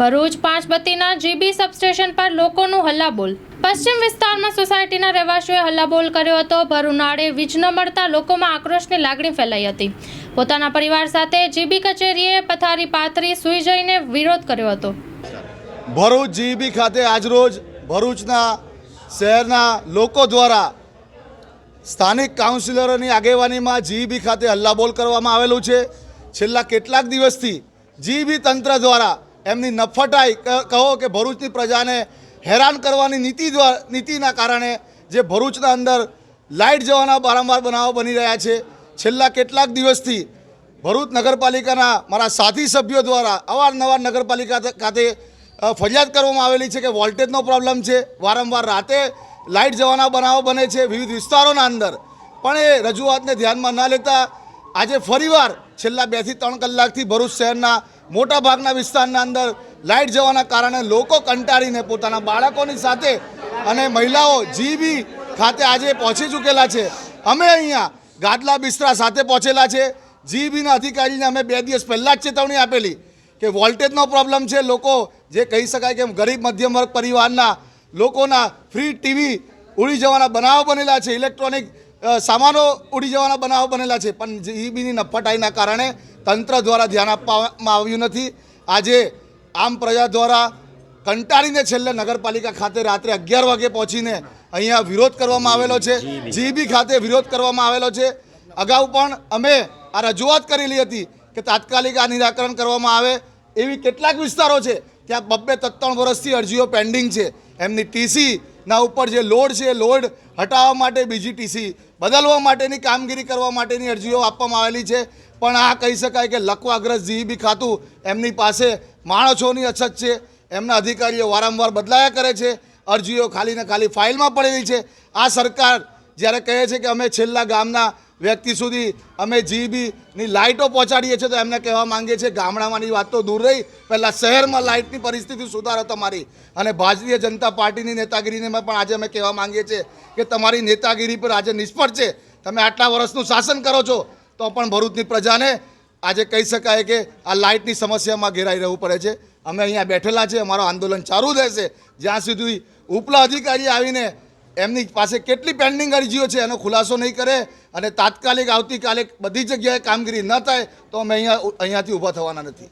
Bharuch પાંચબત્તીના GB substation પર લોકોનું હલ્લાબોલ. પશ્ચિમ વિસ્તારમાં સોસાયટીના રહેવાસીઓએ હલ્લાબોલ કર્યો હતો. ભર ઉનાળે વીજ ન મળતા લોકોમાં આક્રોશની લાગણી ફેલાઈ હતી. પોતાના પરિવાર સાથે જીબી કચેરીએ પથારી પાથરી સૂઈ જઈને વિરોધ કર્યો હતો. ભરૂચ જીબી ખાતે આજરોજ ભરૂચના શહેરના લોકો દ્વારા સ્થાનિક કાઉન્સિલરોની આગેવાનીમાં જીબી ખાતે હલ્લાબોલ કરવામાં આવેલું છે. છેલ્લા કેટલાક દિવસથી જીબી તંત્ર દ્વારા એમની નફટાઈ કહો કે ભરૂચની પ્રજાને હેરાન કરવાની નીતિ દ્વા- નીતિના કારણે જે ભરૂચના અંદર લાઇટ જવાના વારંવાર બનાવો બની રહ્યા છે. છેલ્લા કેટલાક દિવસથી ભરૂચ નગરપાલિકાના મારા સાથી સભ્યો દ્વારા અવારનવાર નગરપાલિકા ખાતે ફરિયાદ કરવામાં આવેલી છે કે વોલ્ટેજનો પ્રોબ્લેમ છે. વારંવાર રાતે લાઇટ જવાના બનાવો બને છે વિવિધ વિસ્તારોના અંદર. પણ એ રજૂઆતને ધ્યાનમાં ન લેતા આજે ફરીવાર છેલ્લા બેથી ત્રણ કલાકથી ભરૂચ શહેરના મોટા ભાગના વિસ્તારના અંદર લાઇટ જવાના કારણે લોકો કંટાળીને પોતાના બાળકોની સાથે અને મહિલાઓ જીબી ખાતે આજે પહોંચી ચૂકેલા છે. અમે અહીંયા ગાદલા બિસ્તરા સાથે પહોંચેલા છે. જીબીના અધિકારીને અમે બે દિવસ પહેલાં જ ચેતવણી આપેલી કે વોલ્ટેજનો પ્રોબ્લેમ છે. લોકો જે કહી શકાય કે ગરીબ મધ્યમ વર્ગ પરિવારના લોકોના ફ્રી ટીવી ઉડી જવાના બનાવો બનેલા છે. ઇલેક્ટ્રોનિક સામાનો ઉડી જવાના બનાવો બનેલા છે પણ જીબીની નફટાઈના કારણે તંત્ર દ્વારા ધ્યાન આપવામાં આવ્યું નથી. આજે આમ પ્રજા દ્વારા કંટાળીને છેલ્લે નગરપાલિકા ખાતે રાત્રે અગિયાર વાગે પહોંચીને અહીંયા વિરોધ કરવામાં આવેલો છે. જીબી ખાતે વિરોધ કરવામાં આવેલો છે. અગાઉ પણ અમે આ રજૂઆત કરેલી હતી કે તાત્કાલિક આ નિરાકરણ કરવામાં આવે એવી કેટલાક વિસ્તારો છે ત્યાં બબ્બે ત્રણ વર્ષથી અરજીઓ પેન્ડિંગ છે. એમની ટીસીના ઉપર જે લોડ છે લોડ હટાવવા માટે બીજીટીસી બદલવા માટેની કામગીરી કરવા માટેની અરજીઓ આપવામાં આવેલી છે. પણ આ કહી શકાય કે લકવાગ્રસ્ત જીઈબી ખાતું એમની પાસે માણસોની અછત છે. એમના અધિકારીઓ વારંવાર બદલાયા કરે છે. અરજીઓ ખાલી ને ખાલી ફાઇલમાં પડેલી છે. આ સરકાર જ્યારે કહે છે કે અમે છેલ્લા ગામના વ્યક્તિ સુધી અમે જીબીની લાઇટો પહોંચાડીએ છીએ, તો એમને કહેવા માંગીએ છીએ, ગામડામાંની વાત તો દૂર રહી. પહેલાં શહેરમાં લાઇટની પરિસ્થિતિ સુધારો તમારી. અને ભારતીય જનતા પાર્ટીની નેતાગીરીને પણ આજે અમે કહેવા માંગીએ છીએ કે તમારી નેતાગીરી પર આજે નિષ્ફળ છે. તમે આટલા વર્ષનું શાસન કરો છો, તો પણ ભરૂચની પ્રજાને આજે કહી શકાય કે આ લાઇટની સમસ્યામાં ઘેરાઈ રહેવું પડે છે. અમે અહીંયા બેઠેલા છે અમારો આંદોલન ચાલુ રહેશે. જ્યાં સુધી ઉપલા અધિકારી આવીને એમની પાસે કેટલી પેન્ડિંગ અરજીઓ છે એનો ખુલાસો નહીં કરે અને તાત્કાલિક આવતીકાલે બધી જગ્યાએ કામગીરી ન થાય તો અમે અહીંયા અહીંયાથી ઊભા થવાના નથી.